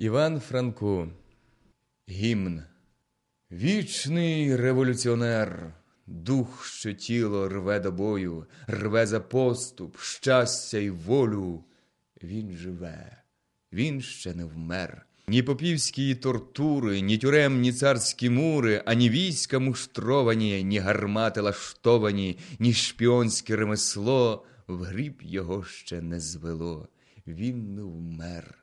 Іван Франко. Гімн. Вічний революціонер, дух, що тіло рве до бою, рве за поступ, щастя й волю. Він живе, він ще не вмер. Ні попівські тортури, ні тюремні царські мури, ані війська муштровані, ні гармати лаштовані, ні шпіонське ремесло в гріб його ще не звело. Він не вмер.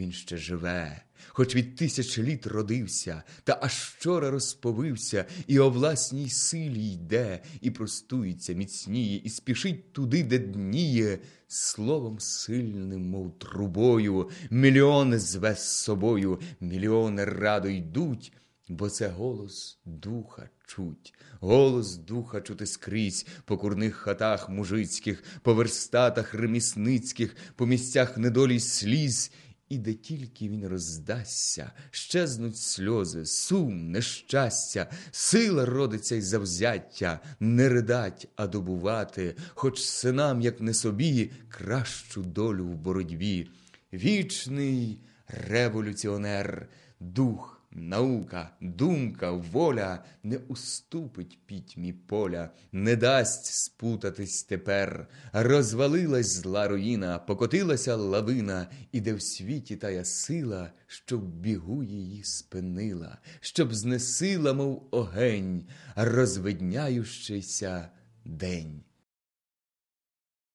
Він ще живе, хоч від тисяч літ родився, та аж вчора розповився, і о власній силі йде, і простується, міцніє, і спішить туди, де дніє, словом сильним, мов трубою, мільйони зве з собою, мільйони радо йдуть, бо це голос духа чуть, голос духа чути скрізь по курних хатах мужицьких, по верстатах ремісницьких, по місцях недолі сліз. І де тільки він роздасться, щезнуть сльози, сум, нещастя, сила родиться й завзяття, не ридать, а добувати, хоч синам, як не собі, кращу долю в боротьбі. Вічний революціонер, дух. Наука, думка, воля не уступить пітьмі поля, не дасть спутатись тепер. Розвалилась зла руїна, покотилася лавина, і де в світі тая сила, щоб бігу її спинила, щоб знесила, мов огень, розвидняючийся день.